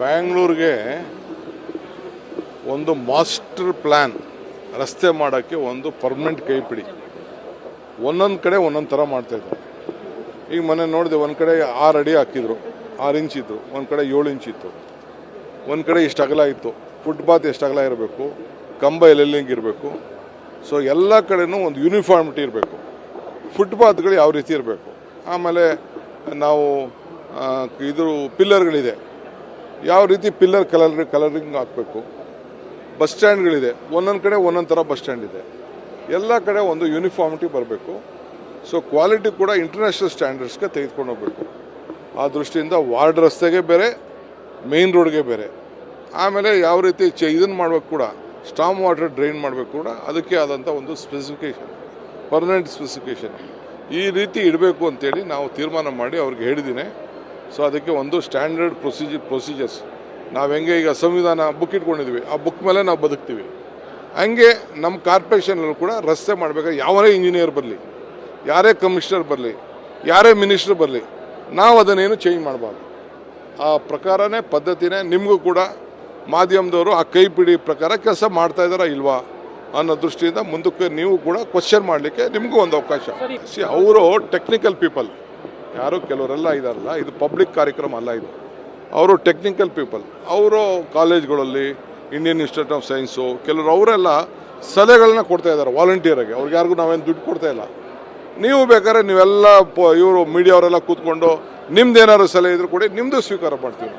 ಬ್ಯಾಂಗ್ಳೂರಿಗೆ ಒಂದು master plan ರಸ್ತೆ ಮಾಡೋಕ್ಕೆ ಒಂದು ಪರ್ಮನೆಂಟ್ ಕೈಪಿಡಿ. ಒಂದೊಂದು ಕಡೆ ಒಂದೊಂದು ಥರ ಮಾಡ್ತಾಯಿದ್ರು ಈಗ ಮೊನ್ನೆ ನೋಡಿದೆ, ಒಂದು ಕಡೆ ಆರು ಅಡಿ ಹಾಕಿದ್ರು, ಆರು ಇಂಚ್ ಇತ್ತು, ಒಂದು ಕಡೆ ಏಳು ಇಂಚ್ ಇತ್ತು. ಒಂದು ಕಡೆ ಇಷ್ಟು ಅಗಲ ಇತ್ತು. ಫುಟ್ಪಾತ್ ಎಷ್ಟು ಅಗಲ ಇರಬೇಕು, ಕಂಬ ಎಲ್ಲೆಲ್ಲಿಂಗ್ ಇರಬೇಕು. ಸೊ ಎಲ್ಲ ಕಡೆನೂ ಒಂದು ಯೂನಿಫಾರ್ಮಿಟಿ ಇರಬೇಕು. ಫುಟ್ಪಾತ್ಗಳು ಯಾವ ರೀತಿ ಇರಬೇಕು. ಆಮೇಲೆ ನಾವು ಇದು ಪಿಲ್ಲರ್ಗಳಿದೆ ಯಾವ ರೀತಿ ಪಿಲ್ಲರ್ ಕಲರ್ ಕಲರಿಂಗ್ ಹಾಕಬೇಕು? ಬಸ್ ಸ್ಟ್ಯಾಂಡ್ಗಳಿದೆ. ಒಂದೊಂದು ಕಡೆ ಒಂದೊಂದು ಥರ ಬಸ್ ಸ್ಟ್ಯಾಂಡ್ ಇದೆ. ಎಲ್ಲ ಕಡೆ ಒಂದು ಯೂನಿಫಾರ್ಮಿಟಿ ಬರಬೇಕು. ಸೊ ಕ್ವಾಲಿಟಿ ಕೂಡ ಇಂಟರ್ನ್ಯಾಷನಲ್ ಸ್ಟ್ಯಾಂಡರ್ಡ್ಸ್ಗೆ ತೆಗೆದುಕೊಂಡು ಹೋಗಬೇಕು. ಆ ದೃಷ್ಟಿಯಿಂದ ವಾರ್ಡ್ ರಸ್ತೆಗೆ ಬೇರೆ ಮೇನ್ ರೋಡ್ಗೆ ಬೇರೆ. ಆಮೇಲೆ ಯಾವ ರೀತಿ ಚೆ ಇದನ್ನು ಮಾಡಬೇಕು ಕೂಡ ಸ್ಟಾಮ್ ವಾಟರ್ ಡ್ರೈನ್ ಮಾಡಬೇಕು ಕೂಡ, ಅದಕ್ಕೆ ಆದಂಥ ಒಂದು ಸ್ಪೆಸಿಫಿಕೇಷನ್ ಪರ್ಮನೆಂಟ್ ಸ್ಪೆಸಿಫಿಕೇಷನ್ ಈ ರೀತಿ ಇಡಬೇಕು ಅಂತೇಳಿ ನಾವು ತೀರ್ಮಾನ ಮಾಡಿ ಅವ್ರಿಗೆ ಹೇಳಿದ್ದೀನಿ. ಸೊ ಅದಕ್ಕೆ ಒಂದು ಸ್ಟ್ಯಾಂಡರ್ಡ್ ಪ್ರೊಸೀಜರ್ ಪ್ರೊಸೀಜರ್ಸ್ ನಾವು ಹೆಂಗೆ ಈಗ ಸಂವಿಧಾನ ಬುಕ್ ಇಟ್ಕೊಂಡಿದ್ವಿ ಆ ಬುಕ್ ಮೇಲೆ ನಾವು ಬದುಕ್ತೀವಿ. ಹಂಗೆ ನಮ್ಮ ಕಾರ್ಪೊರೇಷನಲ್ಲೂ ಕೂಡ ರಸ್ತೆ ಮಾಡಬೇಕಾದ್ರೆ ಯಾವನೇ ಇಂಜಿನಿಯರ್ ಬರಲಿ ಯಾರೇ ಕಮಿಷನರ್ ಬರಲಿ ಯಾರೇ ಮಿನಿಸ್ಟರ್ ಬರಲಿ ನಾವು ಅದನ್ನೇನು ಚೇಂಜ್ ಮಾಡಬಾರ್ದು. ಆ ಪ್ರಕಾರನೇ ಪದ್ಧತಿನೇ ನಿಮಗೂ ಕೂಡ ಮಾಧ್ಯಮದವರು ಆ ಕೈಪಿಡಿ ಪ್ರಕಾರ ಕೆಲಸ ಮಾಡ್ತಾ ಇದ್ದಾರಾ ಇಲ್ವಾ ಅನ್ನೋ ದೃಷ್ಟಿಯಿಂದ ಮುಂದಕ್ಕೆ ನೀವು ಕೂಡ ಕ್ವಶನ್ ಮಾಡಲಿಕ್ಕೆ ನಿಮಗೂ ಒಂದು ಅವಕಾಶ. ಸಿ ಅವರು ಟೆಕ್ನಿಕಲ್ ಪೀಪಲ್ ಯಾರು ಕೆಲವರೆಲ್ಲ ಇದಾರಲ್ಲ, ಇದು ಪಬ್ಲಿಕ್ ಕಾರ್ಯಕ್ರಮ ಅಲ್ಲ ಇದು. ಅವರು ಟೆಕ್ನಿಕಲ್ ಪೀಪಲ್ ಅವರು ಕಾಲೇಜ್ಗಳಲ್ಲಿ ಇಂಡಿಯನ್ ಇನ್ಸ್ಟಿಟ್ಯೂಟ್ ಆಫ್ ಸೈನ್ಸು ಕೆಲವರು ಅವರೆಲ್ಲ ಸಲಹೆಗಳನ್ನ ಕೊಡ್ತಾ ಇದ್ದಾರೆ ವಾಲಂಟಿಯರಾಗಿ ಅವ್ರಿಗೆ ಯಾರಿಗೂ ನಾವೇನು ದುಡ್ಡು ಕೊಡ್ತಾ ಇಲ್ಲ. ನೀವು ಬೇಕಾದ್ರೆ ನೀವೆಲ್ಲ ಇವರು ಮೀಡಿಯಾ ಅವರೆಲ್ಲ ಕೂತ್ಕೊಂಡು ನಿಮ್ದು ಏನಾದ್ರು ಸಲಹೆ ಇದ್ರು ಕೊಡಿ ನಿಮ್ಮದು ಸ್ವೀಕಾರ ಮಾಡ್ತೀವಿ.